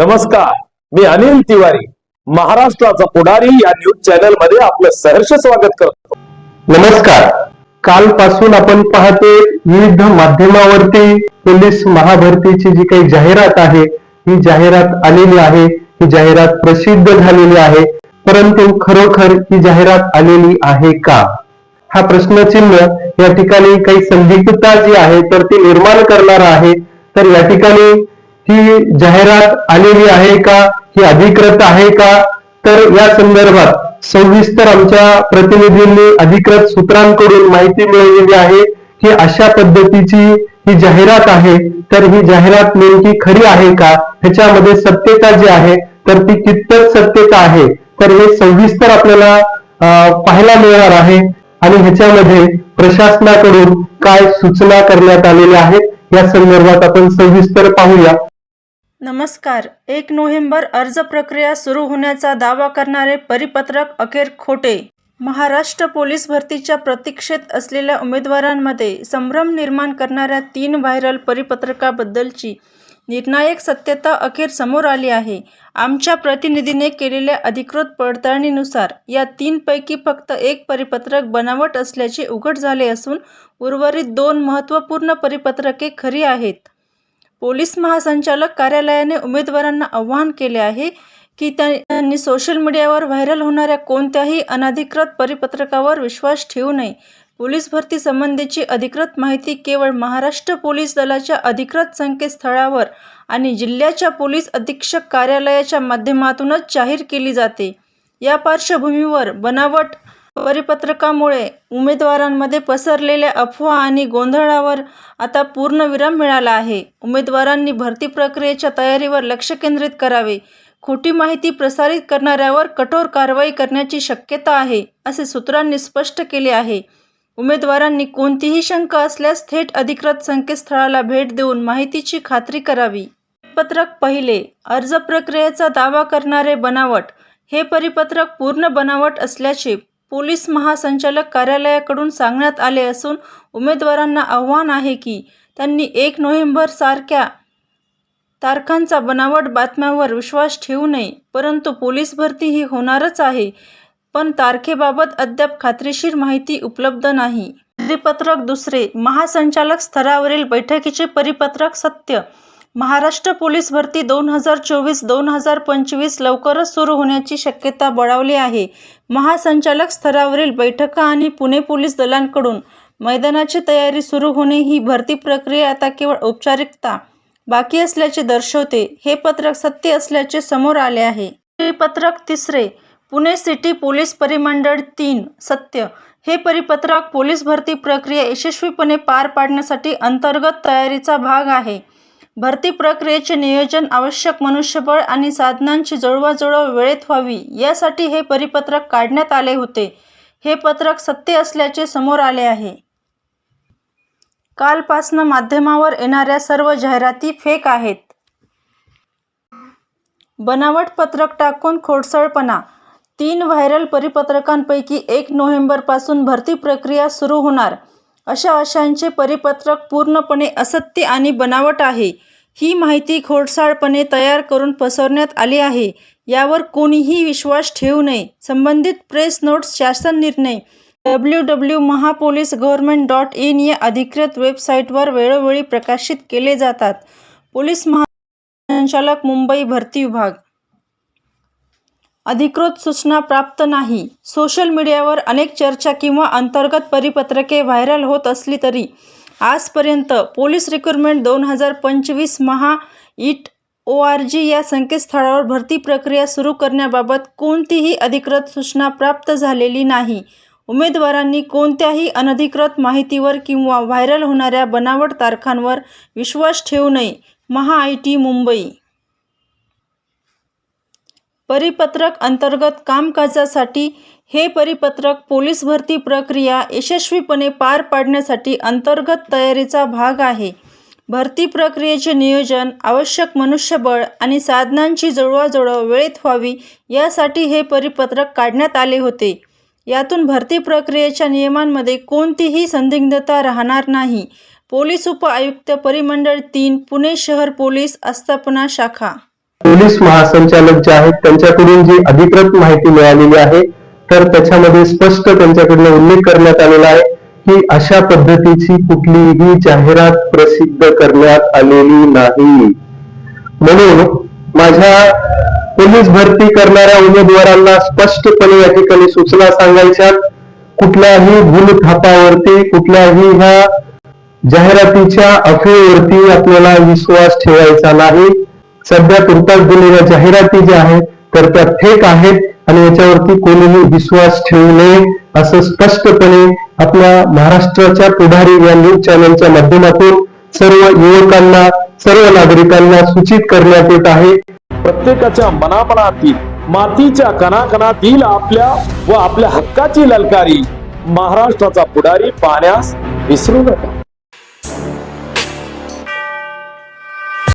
नमस्कार मी अनिल तिवारी महाराष्ट्राचा पुढारी या न्यूज चॅनलमध्ये आपलं सहर्ष स्वागत करतो. नमस्कार कालपासून आपण पाहते विविध माध्यमावरती पोलीस महाभरतीची जी काही जाहिरात आहे ही जाहिरात आलेली आहे ही जाहिरात प्रसिद्ध झालेली आहे परंतु खरोखर ही जाहिरात आलेली आहे का? हा प्रश्नचिन्ह या ठिकाणी काही संदिग्धता जी आहे तर ती निर्माण करणार आहे. तर या ठिकाणी ही जाहिरात आलेली आहे का? ही अधिकृत आहे का? तर या संदर्भात सविस्तर आमच्या प्रतिनिधींनी अधिकृत सूत्रांकडून माहिती मिळवलेली आहे की अशा पद्धतीची ही जाहिरात आहे. तर ही जाहिरात नेमकी खरी आहे का? ह्याच्यामध्ये सत्यता जी आहे तर ती कितपत सत्यता आहे? तर हे सविस्तर आपल्याला पाहायला मिळणार आहे. आणि ह्याच्यामध्ये प्रशासनाकडून काय सूचना करण्यात आलेल्या आहेत या संदर्भात आपण सविस्तर पाहूया. नमस्कार. एक नोव्हेंबर अर्ज प्रक्रिया सुरू होण्याचा दावा करणारे परिपत्रक अखेर खोटे. महाराष्ट्र पोलीस भरतीच्या प्रतीक्षेत असलेल्या उमेदवारांमध्ये संभ्रम निर्माण करणाऱ्या तीन व्हायरल परिपत्रकाबद्दलची निर्णायक सत्यता अखेर समोर आली आहे. आमच्या प्रतिनिधीने केलेल्या अधिकृत पडताळणीनुसार या तीनपैकी फक्त एक परिपत्रक बनावट असल्याचे उघड झाले असून उर्वरित दोन महत्त्वपूर्ण परिपत्रके खरी आहेत. पोलीस महासंचालक कार्यालयाने उमेदवारांना आवाहन केले आहे की त्यांनी सोशल मीडियावर व्हायरल होणाऱ्या कोणत्याही अनधिकृत परिपत्रकावर विश्वास ठेवू नये. पोलीस भरती संबंधीची अधिकृत माहिती केवळ महाराष्ट्र पोलीस दलाच्या अधिकृत संकेतस्थळावर आणि जिल्ह्याच्या पोलीस अधीक्षक कार्यालयाच्या माध्यमातूनच जाहीर केली जाते. या पार्श्वभूमीवर बनावट परिपत्रकामुळे उमेदवारांमध्ये पसरलेल्या अफवा आणि गोंधळावर आता पूर्णविराम मिळाला आहे. उमेदवारांनी भरती प्रक्रियेच्या तयारीवर लक्ष केंद्रित करावे. खोटी माहिती प्रसारित करणाऱ्यावर कठोर कारवाई करण्याची शक्यता आहे असे सूत्रांनी स्पष्ट केले आहे. उमेदवारांनी कोणतीही शंका असल्यास थेट अधिकृत संकेतस्थळाला भेट देऊन माहितीची खात्री करावी. पत्रक पहिले अर्ज प्रक्रियेचा दावा करणारे बनावट. हे परिपत्रक पूर्ण बनावट असल्याचे पोलीस महासंचालक कार्यालयाकडून सांगण्यात आले असून उमेदवारांना आव्हान आहे की त्यांनी एक नोव्हेंबर सारख्या तारखांचा बनावट बातम्यांवर विश्वास ठेवू नये परंतु पोलीस भरती ही होणारच आहे. पण तारखेबाबत अद्याप खात्रीशीर माहिती उपलब्ध नाही. परिपत्रक दुसरे महासंचालक स्तरावरील बैठकीचे परिपत्रक सत्य महाराष्ट्र पोलीस भरती दोन हजार चोवीस दोन हजार पंचवीस लवकरच सुरू होण्याची शक्यता बळावली आहे. महासंचालक स्तरावरील बैठका आणि पुणे पोलीस दलांकडून मैदानाची तयारी सुरू होणे ही भरती प्रक्रिया आता केवळ औपचारिकता बाकी असल्याचे दर्शवते. हे पत्रक सत्य असल्याचे समोर आले आहे. हे पत्रक तिसरे पुणे सिटी पोलीस परिमंडळ तीन सत्य. हे परिपत्रक पोलीस भरती प्रक्रिया यशस्वीपणे पार पाडण्यासाठी अंतर्गत तयारीचा भाग आहे. भरती प्रक्रियेचे नियोजन आवश्यक मनुष्यबळ आणि साधनांची जुळवाजुळव वेळेत व्हावी यासाठी हे परिपत्रक काढण्यात आले होते. हे पत्रक सत्य असल्याचे समोर आले आहे. कालपासनं माध्यमावर येणाऱ्या सर्व जाहिराती फेक आहेत. बनावट पत्रक टाकून खोडसळपणा. तीन व्हायरल परिपत्रकांपैकी एक नोव्हेंबरपासून भरती प्रक्रिया सुरू होणार. अशा आशांचे परिपत्रक पूर्णपणे असत्य आणि बनावट आहे. ही माहिती खोडसाळपणे तयार करून पसरण्यात आली आहे. यावर कोणीही विश्वास ठेवू नये. संबंधित प्रेस नोट्स शासन निर्णय W W Mahapolice government dot in या अधिकृत वेबसाईटवर वेळोवेळी प्रकाशित केले जातात. पोलीस महासंचालक मुंबई भरती विभाग अधिकृत सूचना प्राप्त नाही. सोशल मीडियावर अनेक चर्चा किंवा अंतर्गत परिपत्रके व्हायरल होत असली तरी आजपर्यंत पोलीस रिक्रुटमेंट दोन हजार पंचवीस महा इट ओ आर जी या संकेतस्थळावर भरती प्रक्रिया सुरू करण्याबाबत कोणतीही अधिकृत सूचना प्राप्त झालेली नाही. उमेदवारांनी कोणत्याही अनधिकृत माहितीवर किंवा व्हायरल होणाऱ्या बनावट तारखांवर विश्वास ठेवू नये. महा आय टी मुंबई परिपत्रक अंतर्गत कामकाजासाठी हे परिपत्रक पोलीस भरती प्रक्रिया यशस्वीपणे पार पाडण्यासाठी अंतर्गत तयारीचा भाग आहे. भरती प्रक्रियेचे नियोजन आवश्यक मनुष्यबळ आणि साधनांची जुळवाजुळव वेळेत व्हावी यासाठी हे परिपत्रक काढण्यात आले होते. यातून भरती प्रक्रियेच्या नियमांमध्ये कोणतीही संदिग्धता राहणार नाही. पोलीस उपआयुक्त परिमंडळ तीन पुणे शहर पोलीस आस्थापना शाखा पोलीस महासंचालक जे आहेत त्यांच्याकडून जी अधिकृत माहिती मिळालेली आहे तर त्याच्यामध्ये स्पष्ट त्यांच्याकडनं उल्लेख करण्यात आलेला आहे की अशा पद्धतीची कुठलीही जाहिरात प्रसिद्ध करण्यात आलेली नाही. म्हणून माझ्या पोलीस भरती करणाऱ्या उमेदवारांना स्पष्टपणे या ठिकाणी सूचना सांगायच्या कुठल्याही भूलथापावरती कुठल्याही ह्या जाहिरातीच्या अफेवरती आपल्याला विश्वास ठेवायचा नाही. सध्या तुर्तास दिलेल्या जाहिराती ज्या आहेत तर त्या फेक आहेत आणि याच्यावरती कोणीही विश्वास ठेवू नये असं स्पष्टपणे आपल्या महाराष्ट्राच्या पुढारी या न्यूज चॅनलच्या माध्यमातून सर्व युवकांना सर्व नागरिकांना सूचित करण्यात येत आहे. प्रत्येकाच्या मनामनातील मातीच्या कणाकणातील आपल्या व आपल्या हक्काची ललकारी महाराष्ट्राचा पुढारी पाहण्यास विसरू नका.